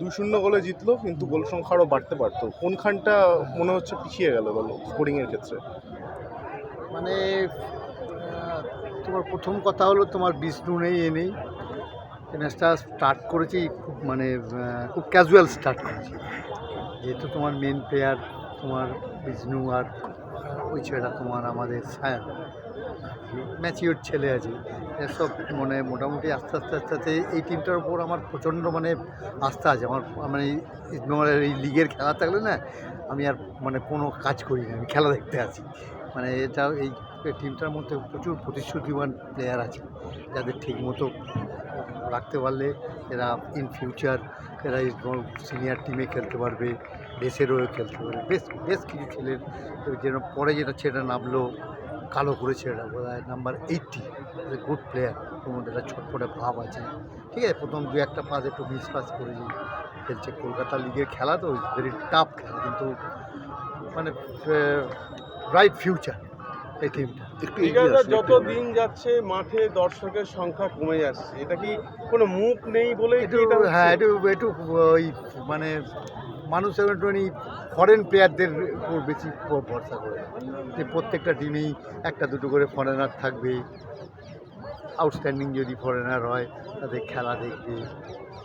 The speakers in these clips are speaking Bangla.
দুই শূন্য গোলে জিতলো, কিন্তু গোল সংখ্যা আরও বাড়তে পারতো। কোনখানটা মনে হচ্ছে পিছিয়ে গেল বলো স্কোরিংয়ের ক্ষেত্রে? মানে তোমার প্রথম কথা হলো তোমার বিষ্ণু নেই, এ নেই। ম্যাচটা স্টার্ট করেছি, খুব মানে খুব ক্যাজুয়াল স্টার্ট করেছি। যেহেতু তোমার মেন প্লেয়ার তোমার বিষ্ণু আর ওই ছেলেটা তোমার আমাদের সায়ন ম্যাচিওর ছেলে আছে। এসব মানে মোটামুটি আস্তে আস্তে আস্তে আস্তে এই টিমটার উপর আমার প্রচণ্ড মানে আস্থা আছে। আমার মানে ইস্টবেঙ্গলের এই লিগের খেলা থাকলে না আমি আর মানে কোনো কাজ করি না, আমি খেলা দেখতে আছি মানে এটা এই টিমটার মধ্যে প্রচুর প্রতিশ্রুতিবান প্লেয়ার আছে। যাদের ঠিক মতো রাখতে পারলে এরা ইন ফিউচার এরা সিনিয়র টিমে খেলতে পারবে দেশের হয়ে খেলতে পারবে। বেশ বেশ কিছু ছেলের যেন পরে যেটা ছেলেটা নামলো, কালো করে ছেলেটা বোধ হয় নাম্বার এইটটি গুড প্লেয়ার ওর মধ্যে একটা ছটপটে ভাব আছে। ঠিক আছে, প্রথম দু একটা পাস একটু মিস পাস করেছি খেলছে কলকাতা লিগের খেলা তো ভেরি টাফ খেলা। কিন্তু মানে ব্রাইট ফিউচার এই ক্রিকেটার যত দিন যাচ্ছে মাঠে দর্শকের সংখ্যা কমে যাচ্ছে। এটা কি কোনো মুখ নেই বলেই একটু হ্যাঁ একটু একটু ওই মানে মানুষ একটুখানি ফরেন প্লেয়ারদের উপর বেশি ভরসা করে। যে প্রত্যেকটা টিমেই একটা দুটো করে ফরেনার থাকবে। আউটস্ট্যান্ডিং যদি ফরেনার হয় তাদের খেলা দেখবে।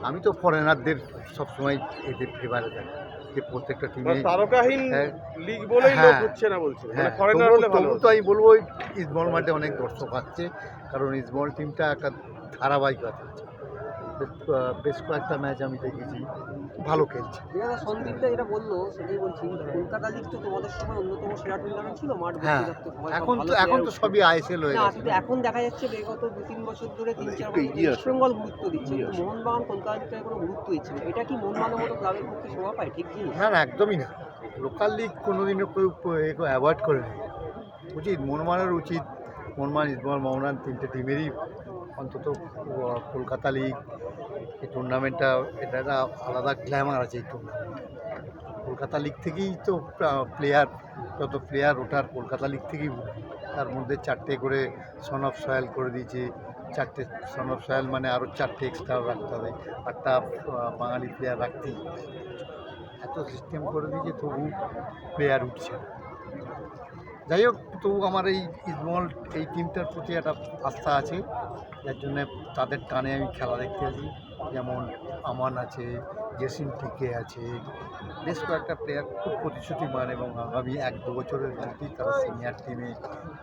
আমি তো ফরেনারদের সবসময় এদের ফেভারে থাকি। যে প্রত্যেকটা টিমে তারকাহীন হ্যাঁ। লিগ বলেই লোক হ্যাঁ। হচ্ছে না বলছে। মানে হ্যাঁ। ফরেনার হলে ভালো তো আমি বলব ওই ইস্টবল মাঠে অনেক দর্শক আসছে কারণ ইসমল টিমটা একটা ধারাবাহিক আছে বেশ বেশ কয়েকটা ম্যাচ আমি দেখেছি। ভালো খেলছে। সন্দীপদা যেটা বলল সেটাই বলছি কলকাতা লিগ তো তোমাদের সময় অন্যতম সেরা টুর্নামেন্ট ছিল মাঠ হ্যাঁ এখন তো এখন তো। সবই আইএসএল হয়ে গেছে। কিন্তু এখন দেখা যাচ্ছে বিগত দু তিন বছর ধরে তিন চার বছর বেঙ্গল গুরুত্ব দিচ্ছে। মোহনবাগান কলকাতা লিগটাকে কোনো গুরুত্ব দিচ্ছে না। এটা কি মোহনবাগানের মতো ক্লাবের পক্ষে শোভা পায়? ঠিক জিনিস না? না একদমই না। লোকাল লিগ কোনোদিনও কেউ অ্যাভয়েড করে নেই উচিত মনমানের উচিত মনমান ইসমাল মোহনান তিনটে টিমেরই অন্তত কলকাতা লিগ এই টুর্নামেন্টটা এটা একটা আলাদা গ্ল্যামার আছে এই টুর্নামেন্ট কলকাতা লিগ থেকেই তো প্লেয়ার যত প্লেয়ার ওঠার কলকাতা লিগ থেকেই তার মধ্যে চারটে করে সন অফ সয়েল করে দিয়েছে। চারটে সন অফ সয়েল মানে আরও চারটে এক্সট্রা রাখতে হবে। আটটা বাঙালি প্লেয়ার রাখতেই এত সিস্টেম করে দিয়েছে তবু প্লেয়ার উঠছে। যাই হোক তবু আমার এই ইসমল, এই টিমটার প্রতি একটা আস্থা আছে। যার জন্যে তাদের টানে আমি খেলা দেখতে আছি যেমন আমান আছে জেসিন টিকে আছে, বেশ কয়েকটা প্লেয়ার খুব প্রতিশ্রুতিমান এবং আগামী এক দু বছরের মধ্যেই তারা সিনিয়র টিমে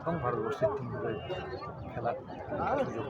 এবং ভারতবর্ষের টিমে খেলার সুযোগ.